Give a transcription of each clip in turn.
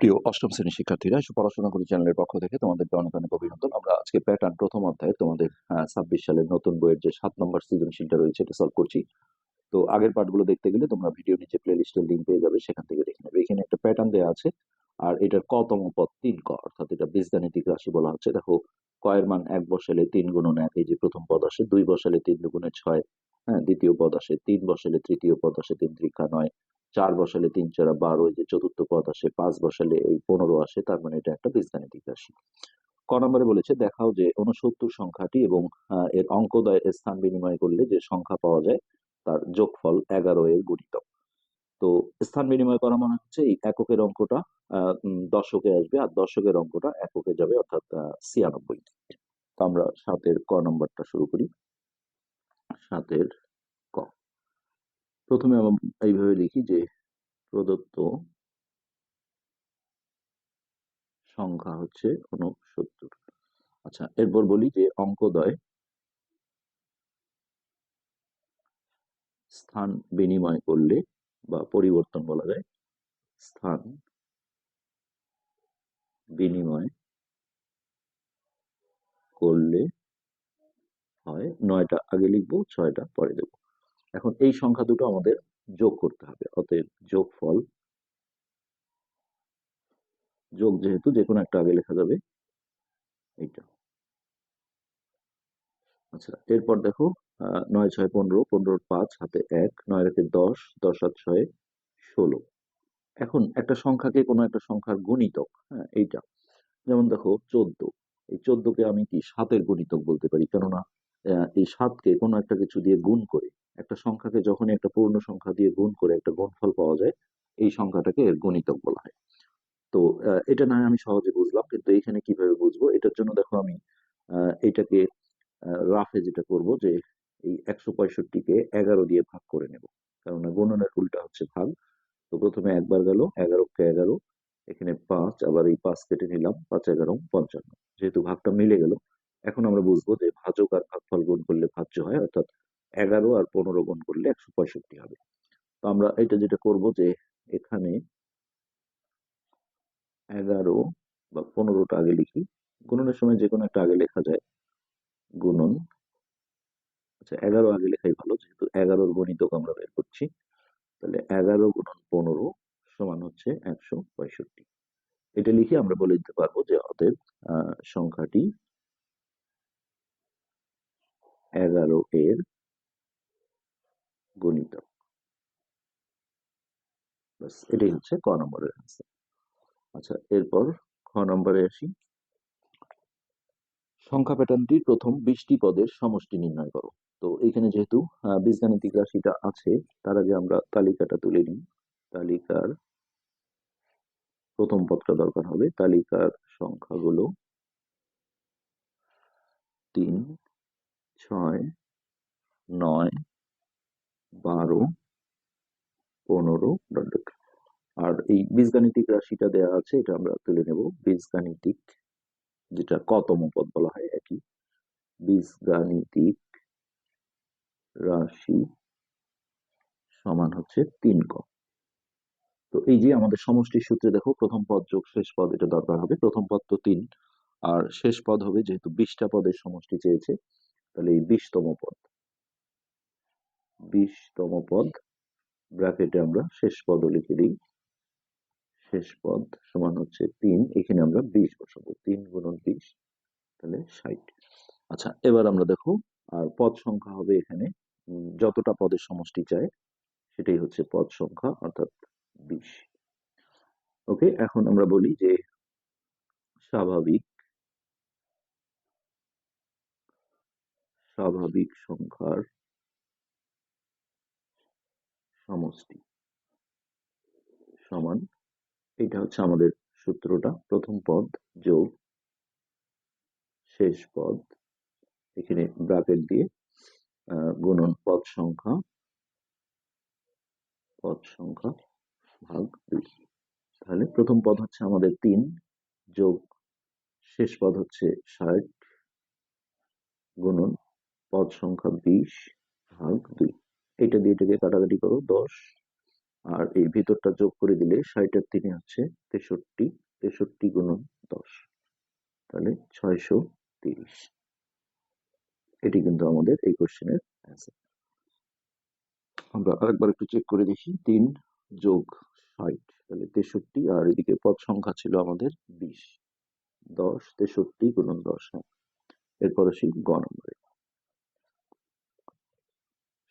প্রিয় অষ্টম শ্রেণির শিক্ষার্থীরা এসব পড়াশোনা করি চ্যানেলের পক্ষ থেকে তোমাদেরকে অনেক অনেক অভিনন্দন। আমরা আজকে প্যাটার্ন প্রথম অধ্যায়ে তোমাদের ছাব্বিশ সালের নতুন বইয়ের যে সাত নম্বর সৃজনশীলটা রয়েছে এটা সলভ করছি। তো আগের পার্টগুলো দেখতে গেলে তোমরা ভিডিও নিচে প্লে লিস্টের লিঙ্ক পেয়ে যাবে, সেখান থেকে দেখে নেবে। এখানে একটা প্যাটার্ন দেওয়া আছে, আর এটার কতম পদ তিন ক, অর্থাৎ এটা বীজগাণিতিক রাশি বলা হচ্ছে। দেখো কয়ের মান এক বসালে তিন গুণন এক, এই যে প্রথম পদ আসে, দুই বসালে তিন দুগুণে ছয় হ্যাঁ দ্বিতীয় পদ আসে তিন বসালে তৃতীয় পদ আসে তিন ত্রিকা নয় চার বসালে তিন চারা বারো যে চতুর্থ পদ আসে, পাঁচ বসালে এই পনেরো আসে, তার মানে এটা একটা বীজগাণিতিক রাশি। ক নম্বরে বলেছে, দেখাও যে উনসত্তর সংখ্যাটি এবং এর অঙ্কদয় স্থান বিনিময় করলে যে সংখ্যা পাওয়া যায়, তার যোগফল এগারো এর গুণিতক তো স্থান বিনিময় করা মানে হচ্ছে এই এককের অঙ্কটা দশকে আসবে, আর দশকের অঙ্কটা এককে যাবে, অর্থাৎ ছিয়ানব্বই। তো আমরা সাতের ক নম্বরটা শুরু করি। সাতের প্রথমে আমরা এইভাবে লিখি যে প্রদত্ত সংখ্যা হচ্ছে উনসত্তর আচ্ছা এরপর বলি যে অঙ্কদয় স্থান বিনিময় করলে বা পরিবর্তন বলা যায়, স্থান বিনিময় করলে হয় নয়টা, আগে লিখব, ছয়টা, পরে দেব। এখন এই সংখ্যা দুটো আমাদের যোগ করতে হবে, অতএব যোগফল, যোগ যেহেতু যে কোনো একটা আগে লেখা যাবে এইটা। আচ্ছা এরপর দেখো নয়, ছয়, পনেরো, পনেরোর পাঁচ, হাতে এক, নয় রাতে দশ দশ আর ছয়, ষোলো। এখন একটা সংখ্যাকে কোনো একটা সংখ্যার গুণিতক হ্যাঁ এইটা। যেমন দেখো, চোদ্দ। এই চোদ্দকে আমি কি সাতের গুণিতক বলতে পারি? কেননা এই সাতকে কোনো একটা কিছু দিয়ে গুণ করে, একটা সংখ্যাকে যখনই একটা পূর্ণ সংখ্যা দিয়ে গুণ করে একটা গুণফল পাওয়া যায়, এই সংখ্যাটাকে এর গণিতক বলা হয়। তো এটা না আমি সহজে বুঝলাম, কিন্তু এইখানে কীভাবে বুঝব, এটার জন্য দেখো আমি এটাকে রাফে যেটা করব যে, এই একশো পঁয়ষট্টিকে এগারো দিয়ে ভাগ করে নেব। কেননা গণনের উল্টা হচ্ছে ভাগ। তো প্রথমে একবার গেল, এগারোকে এগারো, এখানে পাঁচ, আবার এই পাঁচ কেটে নিলাম, পাঁচ, এগারো, পঞ্চান্ন। যেহেতু ভাগটা মিলে গেল এখন আমরা বুঝব যে ভাজক আর ভাগফল গুণ করলে ভাজ্য হয়, অর্থাৎ এগারো আর পনেরো গুণ করলে একশো পঁয়ষট্টি হবে। তো আমরা এটা যেটা করব যে এখানে এগারো বা পনেরোটা আগে লিখি। গুণনের সময় যে কোনো একটা আগে লেখা যায়। গুণন। আচ্ছা এগারো আগে লেখাই ভালো, যেহেতু এগারোর গণিতক আমরা বের করছি। তাহলে এগারো গুণন পনেরো সমান হচ্ছে একশো পঁয়ষট্টি। এটা লিখে আমরা বলে দিতে পারব যে অতএব সংখ্যাটি এগারো এর গণিতক এটাই হচ্ছে ক নম্বরের আনসার আচ্ছা এরপর খ নম্বরে আসি। সংখ্যা প্যাটার্নটির প্রথম বিশটি পদের সমষ্টি নির্ণয় করো। তো এখানে যেহেতু বীজগাণিতিক রাশিটা আছে, তার আগে আমরা তালিকাটা তুলে নিই। তালিকার প্রথম পদটা দরকার হবে। তালিকার সংখ্যাগুলো তিন ছয়, নয়, বারো, পনেরো আর এই বীজগাণিতিক রাশিটা দেয়া আছে, এটা আমরা তুলে নেব। বীজগাণিতিক, যেটা কতম পদ বলা হয় একই। বীজগাণিতিক রাশি সমান হচ্ছে তিন ক। তো এই যে আমাদের সমষ্টির সূত্রে দেখো, প্রথম পদ যোগ শেষ পদ, এটা দরকার হবে। প্রথম পদ তো তিন, আর শেষ পদ হবে যেহেতু বিশটা পদের সমষ্টি চেয়েছে। তাহলে এই বিশতম পদ। বিশতম পদ, ব্র্যাকেটে আমরা শেষ পদও লিখে দিই। শেষ পদ সমান হচ্ছে তিন, এখানে আমরা বিশ বসাবো। তিন গুণন বিশ, তাহলে ষাট। আচ্ছা এবার আমরা দেখো, আর পদ সংখ্যা হবে এখানে যতটা পদের সমষ্টি চায়, সেটাই হচ্ছে পদ সংখ্যা, অর্থাৎ বিশ। ওকে, এখন আমরা বলি যে স্বাভাবিক স্বাভাবিক সংখ্যার সমষ্টি সমান। এটা হচ্ছে আমাদের সূত্রটা। প্রথম পদ যোগ, শেষ পদ। এখানে ব্রাকেট দিয়ে গুণন পদ সংখ্যা পদ সংখ্যা ভাগ দুই। তাহলে প্রথম পদ হচ্ছে আমাদের তিন, যোগ, শেষ পদ হচ্ছে ষাট, গুণন পদ সংখ্যা বিশ ভাগ দুই। এটা দিয়ে এটাকে কাটাকাটি করো, দশ। আর এই ভিতরটা যোগ করে দিলে ষাট আর তিনে হচ্ছে তেষট্টি তেষট্টি গুণন দশ। তাহলে ছয়শো তিরিশ। এটি কিন্তু আমাদের এই কোশ্চেনের অ্যান্সার আমরা আরেকবার একটু চেক করে দেখি। তিন যোগ ষাট, তাহলে তেষট্টি। আর এদিকে পদ সংখ্যা ছিল আমাদের বিশ। দশ, তেষট্টি গুণন দশ হ্যাঁ। এরপর আসি গ নম্বরে।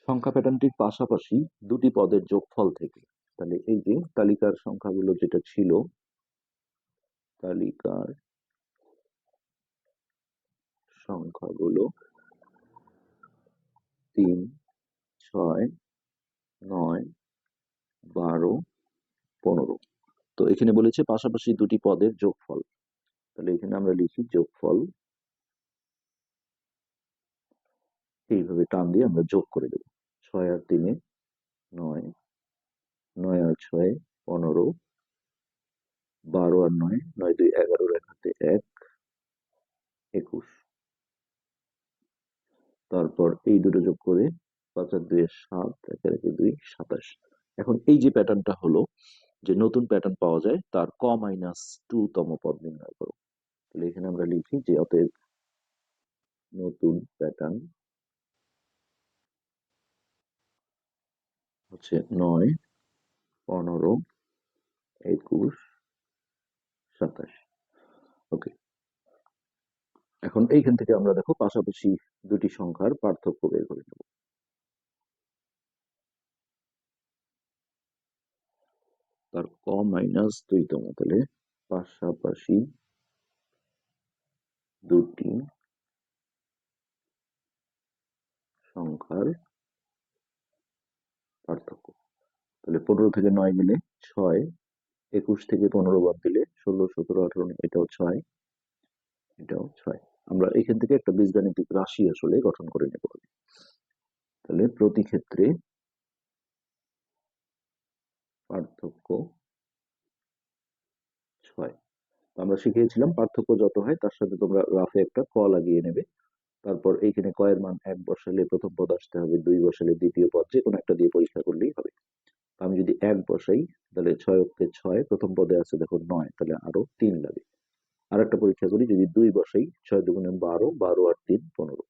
সংখ্যা প্যাটার্নটির পাশাপাশি দুটি পদের যোগফল থেকে। তাহলে এই যে তালিকার সংখ্যাগুলো যেটা ছিল, তালিকার সংখ্যাগুলো তিন, ছয়, নয়, বারো, পনেরো। তো এখানে বলেছে পাশাপাশি দুটি পদের যোগফল। তাহলে এখানে আমরা লিখি যোগফল এইভাবে টান দিয়ে আমরা যোগ করে দেব। ছয় আর তিনে। নয়। নয় আর ছয়, পনেরো। বারো আর নয় নয় দুই, এগারোর এক হাতে এক। একুশ। তারপর এই দুটো যোগ করে পাঁচ আর দুই সাত, এক আর দুই, সাতাশ। এখন এই যে প্যাটার্নটা হলো, যে নতুন প্যাটার্ন পাওয়া যায়, তার ক মাইনাস টু তম পদ নির্ণয় করো। তাহলে এখানে আমরা লিখি যে অতএব নতুন প্যাটার্ন হচ্ছে নয়, পনেরো, একুশ, সাতাশ। ওকে এখন এইখান থেকে আমরা দেখো পাশাপাশি দুটি সংখ্যার পার্থক্য বের করে নেব। তার ক মাইনাস দুই দুইতম তাহলে পাশাপাশি দুটি সংখ্যার পার্থক্য তাহলে পনেরো থেকে নয় মিলে ছয়, একুশ থেকে পনেরো বাদ দিলে ষোলো, সতেরো, আঠারো এটাও ছয় এটাও ছয়। আমরা এখান থেকে একটা বীজগাণিতিক রাশি আসলে গঠন করে নেব তাহলে প্রতি ক্ষেত্রে পার্থক্য ছয়। আমরা শিখিয়েছিলাম পার্থক্য যত হয় তার সাথে তোমরা রাফে একটা ক লাগিয়ে নেবে। তারপর এইখানে কয়ের মান এক বসালে প্রথম পদ আসতে হবে, দুই বসালে দ্বিতীয় পদ যে কোনো একটা দিয়ে পরীক্ষা করলেই হবে। আমি যদি এক বসাই, তাহলে ছয় অক্ষে ছয়, প্রথম পদে আছে দেখো নয়, তাহলে আরও তিন লাগে। আর একটা পরীক্ষা করি, যদি দুই বসাই, ছয় দুগুণে বারো বারো আর তিন পনেরো।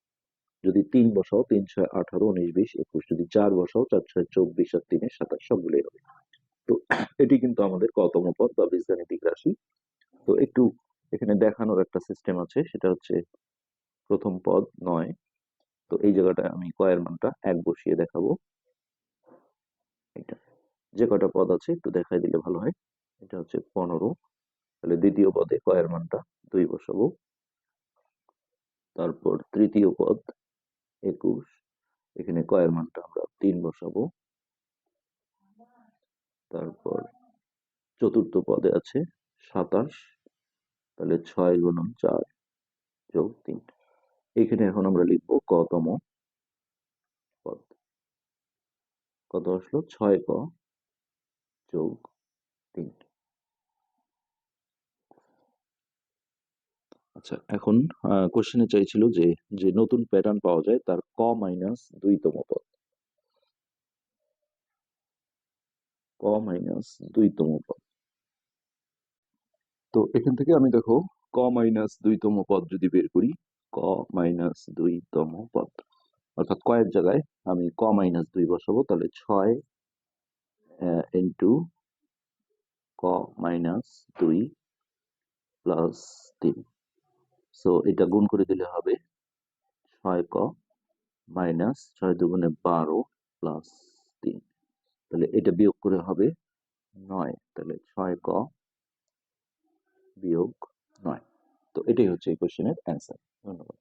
যদি তিন বসাও, তিন, ছয়, আঠারো, উনিশ, বিশ, একুশ, যদি চার বসাও, চার, ছয়, চব্বিশ আর তিনে সাতাশ, সবগুলোই হবে। তো এটি কিন্তু আমাদের কতম পদ বা বীজগাণিতিক রাশি। তো একটু এখানে দেখানোর একটা সিস্টেম আছে, সেটা হচ্ছে প্রথম পদ নয়। তো এই জায়গাটায় আমি কয়ের মানটা এক বসিয়ে দেখাবো। এটা যে কটা পদ আছে একটু দেখাই দিলে ভালো হয়। এটা হচ্ছে পনেরো। তাহলে দ্বিতীয় পদে কয়ের মানটা দুই বসাবো। তারপর তৃতীয় পদ একুশ। এখানে কয়ের মানটা আমরা তিন বসাবো। তারপর চতুর্থ পদে আছে সাতাশ। তাহলে ছয় গুণন চার যোগ তিন। এখানে এখন আমরা লিখব কতম পদ। কত আসলো? ছয় ক। যোগ তিন আচ্ছা এখন কোশ্চেনে চাইছিল যে যে নতুন প্যাটার্ন পাওয়া যায়, তার ক মাইনাস দুইতম পদ। ক মাইনাস দুইতম পদ। তো এখান থেকে আমি দেখো, ক মাইনাস দুইতম পদ যদি বের করি, ক মাইনাস দুইতম পদ। অর্থাৎ কয়ের জায়গায় আমি ক মাইনাস দুই বসাবো, তাহলে ছয় ইন্টু ক মাইনাস দুই প্লাস তিন। সো এটা গুণ করে দিলে হবে ছয় ক মাইনাস ছয় দুগুণে বারো প্লাস তিন। তাহলে এটা বিয়োগ করে হবে নয়। তাহলে ছয় ক বিয়োগ নয়। তো এটাই হচ্ছে এই কোশ্চেনের অ্যান্সার ধন্যবাদ।